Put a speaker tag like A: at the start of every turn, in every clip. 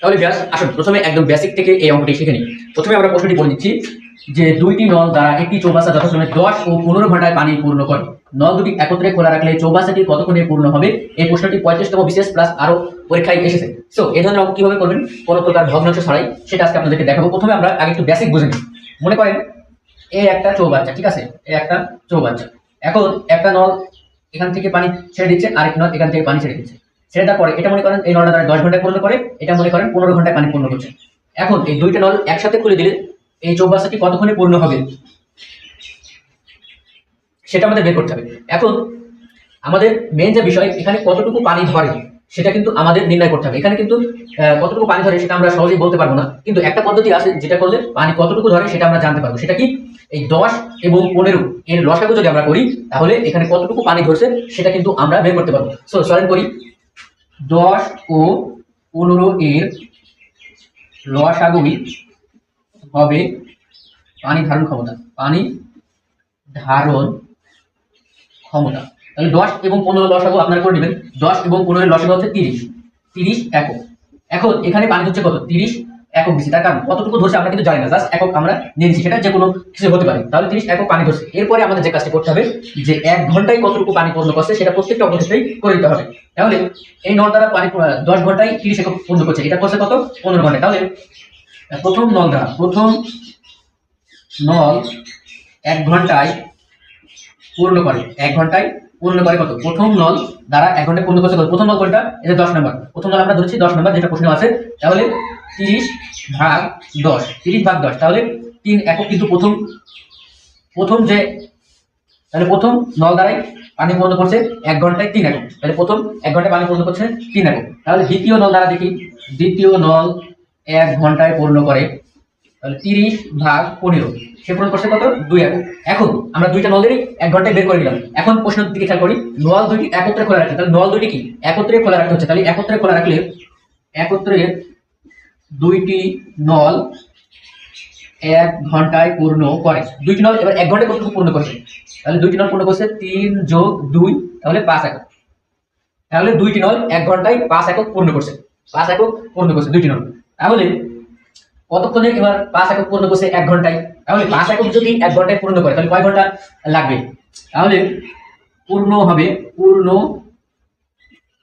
A: তাহলে ব্যাস, আসুন, প্রথমে একদম বেসিক থেকে এই অঙ্কটি শিখে নিই। প্রথমে আমরা প্রশ্নটি বলে দিচ্ছি যে দুইটি নল দ্বারা একটি চৌবাসা যথাক্রমে দশ ও পনেরো ঘন্টায় পানি পূর্ণ করে। নল দুটি একত্রে খোলা রাখলে চৌবাসাটি কতক্ষণে পূর্ণ হবে? এই প্রশ্নটি পঁয়ত্রিশতম বিশেষ প্লাস আরও পরীক্ষায় এসেছে। সো এই ধরনের অঙ্ক কীভাবে করবেন? কোনো প্রকার ভগ্নাংশ ছাড়াই, সেটা আজকে আপনাদেরকে দেখাবো। প্রথমে আমরা আগে একটু বেসিক বুঝে নিই। মনে করেন এই একটা চৌবাচ্চা, ঠিক আছে? এই একটা চৌবাচ্চা। এখন একটা নল এখান থেকে পানি ছেড়ে দিচ্ছে, আরেক নল এখান থেকে পানি ছেড়ে দিচ্ছে। দেওয়ার পরে এটা মনে করেন এই নলটা দ্বারা দশ ঘন্টায় পূর্ণ করে, এটা মনে করেন পনেরো ঘন্টায় পানি পূর্ণ করছে। এখন এই দুইটা নল একসাথে খুলে দিলে এই চৌবাচ্চাটি কতক্ষণে পূর্ণ হবে? সেটা আমাদের বের করতে হবে। এখন আমাদের মেন যে বিষয়, এখানে কতটুকু পানি ধরে, সেটা কিন্তু আমাদের নির্ণয় করতে হবে। এখানে কিন্তু কতটুকু পানি ধরে সেটা আমরা সহজেই বলতে পারব না। কিন্তু একটা পদ্ধতি আছে যেটা করলে পানি কতটুকু ধরে সেটা আমরা জানতে পারব। সেটা কি? এই দশ এবং পনেরো এর লসাগু যদি আমরা করি, তাহলে এখানে কতটুকু পানি ধরছে সেটা কিন্তু আমরা বের করতে পারব। সো সরেন করি। দশ ও পনেরো এর লসাগুই হবে পানি ধারণ ক্ষমতা, পানি ধারণ ক্ষমতা। তাহলে দশ এবং পনেরো লসাগু আপনারা করে নেবেন। দশ এবং পনেরো লসাগু হচ্ছে তিরিশ। তিরিশ একক। এখন এখানে পানি হচ্ছে কত? তিরিশ একক দিচ্ছি তার কারণ কতটুকু ধরছে আমরা কিন্তু জানি না জাস্ট একক আমরা নিয়ে নিচ্ছি সেটা যে কোনো কিছু হতে পারে। তাহলে তিরিশ একক পানি ধরছে। এরপরে আমাদের যে কাজটি করতে হবে, যে এক ঘন্টায় কতটুকু পানি পূর্ণ করছে, সেটা প্রত্যেকটা অবস্থায় করে দিতে হবে। তাহলে এই নল দ্বারা পানি দশ ঘন্টায় তিরিশ একক পূর্ণ করছে, এটা করছে কত? পনেরো ঘন্টায়। তাহলে প্রথম নল দ্বারা, প্রথম নল এক ঘন্টায় পূর্ণ করে, এক ঘন্টায় পূর্ণ করে কত? প্রথম নল দ্বারা এক ঘন্টায় পূর্ণ করছে কত? প্রথম নল কোনটা? এটা দশ নম্বর। প্রথম নল আমরা ধরছি দশ নম্বর, যেটা প্রশ্ন আছে। তাহলে তিরিশ ভাগ দশ, তিরিশ ভাগ দশ। তাহলে তিন একক কিন্তু প্রথম প্রথম যে, তাহলে প্রথম নল দ্বারাই পানি পূর্ণ করছে এক ঘন্টায় তিন একক। তাহলে প্রথম এক ঘন্টায় পানি পূর্ণ করছে তিন একক। তাহলে দ্বিতীয় নল দ্বারা দেখি, দ্বিতীয় নল এক ঘন্টায় পূর্ণ করে। তাহলে তিরিশ ভাগ পনেরো, সে পূরণ করছে কত? দুই একক। এখন আমরা দুইটা নলেরই এক ঘন্টায় বের করে দিলাম এখন প্রশ্নের দিকে খেয়াল করি, নল দুইটি একত্রে খোলা রাখতে তাহলে নল দুইটি কি? একত্রে খোলা রাখতে হচ্ছে। তাহলে একত্রে খোলা রাখলে, একত্রে দুইটি নল এক ঘন্টায় পূর্ণ করে। দুইটি নল এবার এক ঘন্টায় কতটুকু পূর্ণ করছে? তাহলে দুইটি নল পূর্ণ করছে তিন যোগ দুই, তাহলে পাঁচ একক। তাহলে দুইটি নল এক ঘন্টায় পাঁচ একক পূর্ণ করছে। পাঁচ একক পূর্ণ করছে দুইটি নল। তাহলে কতক্ষণে এবার পাঁচ একক পূর্ণ করছে এক ঘন্টায়? তাহলে পাঁচ একক যদি এক ঘন্টায় পূর্ণ করে, তাহলে কয় ঘণ্টা লাগবে? তাহলে পূর্ণ হবে, পূর্ণ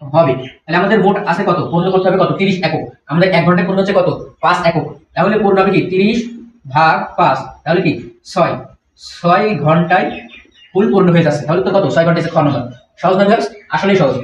A: হবে। তাহলে আমাদের মোট আছে কত? পূর্ণ করতে হবে কত? তিরিশ একক। আমাদের এক ঘন্টায় পূর্ণ হচ্ছে কত? পাঁচ একক। তাহলে পূর্ণ হবে কি? তিরিশ ভাগ পাঁচ। তাহলে কি? ছয়। ছয় ঘন্টায় ফুল পূর্ণ হয়ে যাচ্ছে। তাহলে তো কত? ছয় ঘন্টায় খ নম্বর সহজ নয় আসলেই সহজ।